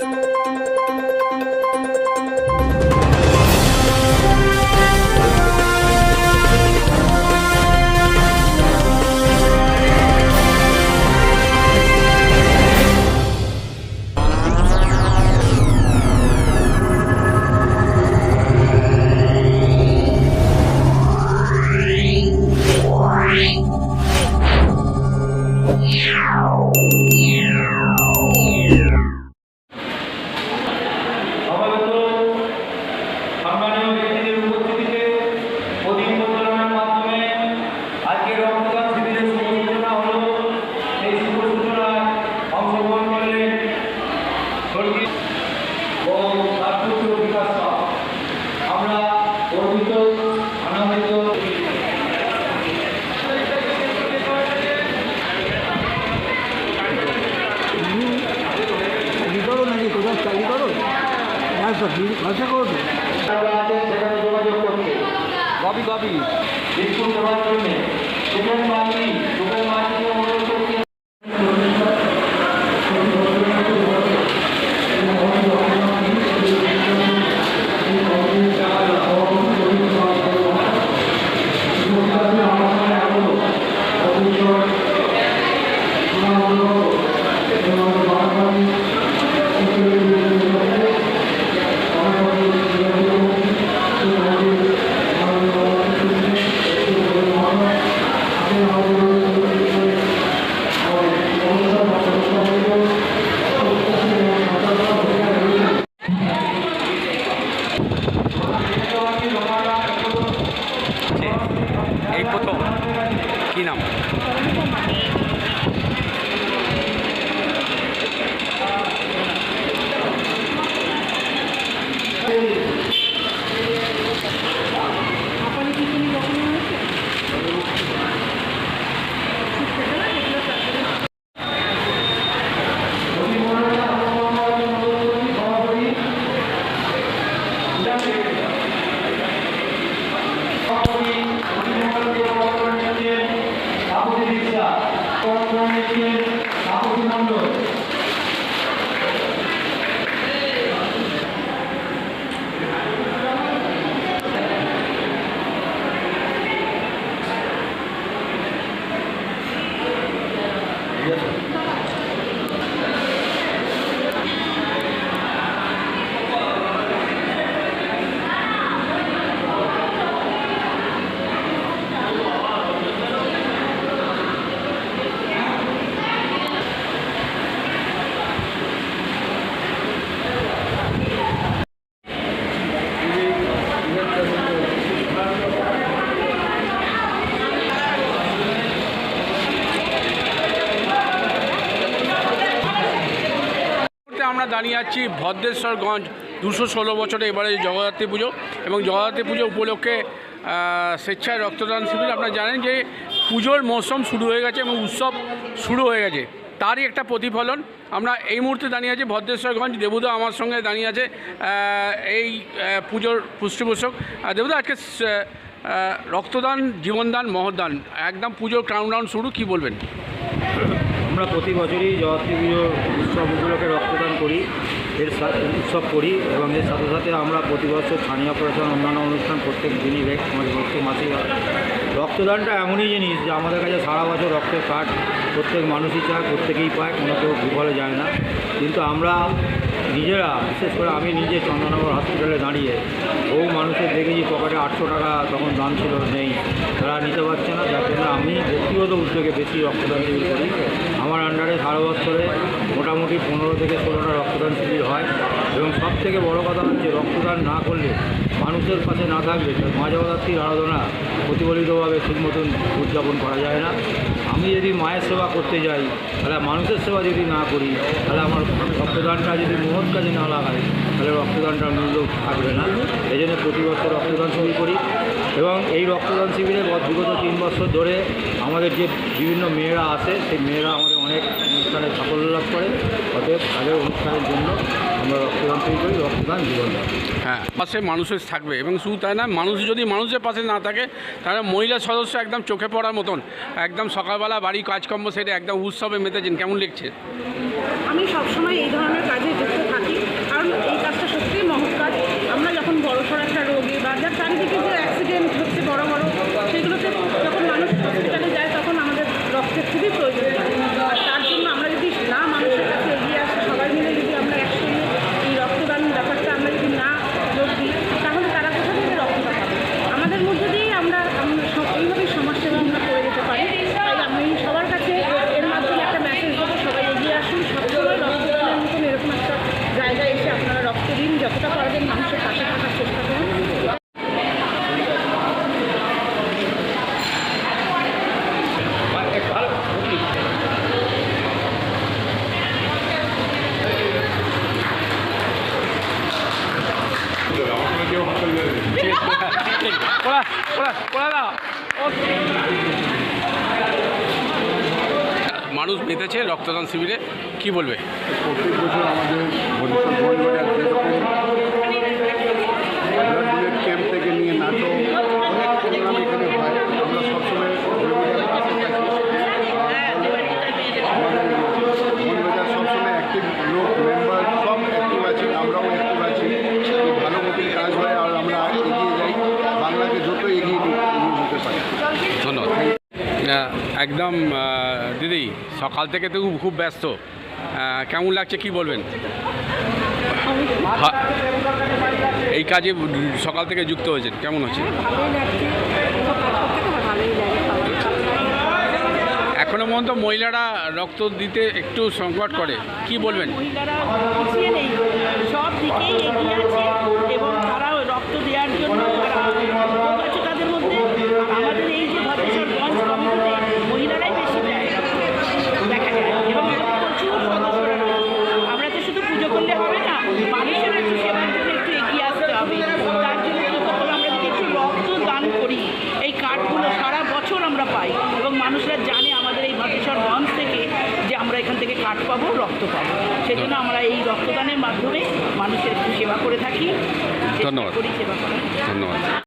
you. ব্যবসা ব্যবসা করো তো সেখানে যোগাযোগ করতে কবি কবি বিস্কুট দেওয়ার জন্য। সুখেন মুহূর্তে আমরা দাঁড়িয়ে আছি ভদ্রেশ্বরগঞ্জ দুশো ষোলো বছরে এবারে জগদ্ধাত্রী পুজো এবং জগদ্ধাত্রী পুজো উপলক্ষে স্বেচ্ছায় রক্তদান শিবির। আপনারা জানেন যে পুজোর মৌসুম শুরু হয়ে গেছে এবং উৎসব শুরু হয়ে গেছে। তারই একটা প্রতিফলন। আমরা এই মুহূর্তে দাঁড়িয়ে আছি ভদ্রেশ্বরগঞ্জ। দেবুদা আমার সঙ্গে দাঁড়িয়ে আছে এই পুজোর পৃষ্ঠপোষক আহ, দেবুদা আজকে রক্তদান জীবনদান মহদান একদম পুজোর কাউন্টডাউন শুরু কি বলবেন? আমরা প্রতি বছরই জগত্রী পুজোর উৎসবগুলোকে রক্তদান করি, এর উৎসব করি এবং এর সাথে সাথে আমরা প্রতি বছর স্থানীয় অপারেশন অন্যান্য অনুষ্ঠান প্রত্যেক দিনই প্রত্যেক মাসেই। রক্তদানটা এমনই জিনিস যে আমাদের কাছে সারা বছর রক্তের কার্ড প্রত্যেক মানুষই চায়, প্রত্যেকেই পায়, কোনো কেউ বিফলে যায় না কিন্তু আমরা নিজেরা, বিশেষ করে আমি নিজে চন্দননগর হসপিটালে দাঁড়িয়ে, বহু মানুষের দেখেছি পকেটে আটশো টাকা তখন দাম ছিল, নেই। তারা নিতে পারছে না, যার জন্য আমি ব্যক্তিগত উদ্যোগে বেশি রক্তদান শিবির করি। আমার আন্ডারে সারা বছরে মোটামুটি পনেরো থেকে ষোলোটা রক্তদান শিবির হয়। এবং সব থেকে বড় কথা হচ্ছে, রক্তদান না করলে মানুষের পাশে না থাকলে মা জগদ্ধাত্রীর আরাধনা প্রতিফলিতভাবে ঠিক মতন উদযাপন করা যায় না। আমি যদি মায়ের সেবা করতে যাই, তাহলে মানুষের সেবা যদি না করি, তাহলে আমার রক্তদানটা যদি মহৎ কাজে না লাগাই তাহলে রক্তদানটার মূল্য থাকবে না। এই জন্য প্রতি বছর রক্তদান শিবির করি। এবং এই রক্তদান শিবিরে গত- বিগত তিন বছর ধরে আমাদের যে বিভিন্ন মেয়েরা আসে সেই মেয়েরা আমাদের অনেক অনুষ্ঠানে সাফল্য লাভ করে। অতএব তাদের অনুষ্ঠানের জন্য আমরা রক্তদান শিবির করি রক্তদান জীবন হ্যাঁ পাশে মানুষের থাকবে। এবং শুধু তাই না মানুষ যদি মানুষের পাশে না থাকে তাহলে মহিলা সদস্য একদম চোখে পড়ার মতন একদম সকালবেলা বাড়ি কাজকর্ম সেটা একদম উৎসবে মেতেছেন। কেমন লিখছে আমি সবসময় এই ধরনের কাজে যুক্ত থাকি পড়া পড়া পড়া দাও ও। মানুষ মেতেছে রক্তদান শিবিরে, কি বলবে প্রত্যেক বছর আমাদের যেরকম ব্লাড ডোনেট ক্যাম্প থেকে নিয়ে নাটক অনেক প্রোগ্রাম এখানে হয় আমরা সবসময় ভবিবাজারের পাশে থাকি আর আমাদের বনবাজার সবসময় অ্যাক্টিভ লোক মেম্বার সব অ্যাক্টিভ আছে আমরাও অ্যাক্টিভ আছি এই ভালো মতন কাজ হয় আর আমরা এগিয়ে যাই বাংলাকে যত এগিয়ে নিয়ে নিয়ে যেতে পারি ধন্যবাদ আহ, একদম দিদি সকাল থেকে তো খুব- ব্যস্ত। কেমন লাগছে কি বলবেন? এই কাজে সকাল থেকে যুক্ত হয়েছেন কেমন হচ্ছে লাগে এখনও পর্যন্ত মহিলারা রক্ত দিতে একটু সংকট করে কি বলবেন? সব দিকেই এগিয়ে আছে এবং রক্ত দেওয়ার জন্য তারা উদ্যোগ আছে তাদের মধ্যে আর আমাদের এই যে ভদ্রেশ্বর গঞ্জ কমিটিতে মহিলারাই বেশি দেয় দেখা যায় এবং আমাদের প্রচুর সদস্যরা রয়েছে। আমরা তো শুধু পুজো করলে হবে না মানুষের একটু সেবার জন্য একটু এগিয়ে আসতে হবে তার জন্য কী করতে হবে আমরা যদি একটু রক্ত দান করি এই কার্ডগুলো সারা বছর আমরা পাই এবং মানুষরা জানে আমাদের এই ভদ্রেশ্বর গঞ্জ থেকে যে আমরা এখান থেকে কাঠ পাবো রক্ত পাবো। সেজন্য আমরা এই রক্তদানের মাধ্যমে মানুষের সেবা করে থাকি ধন্যবাদ। ধন্যবাদ।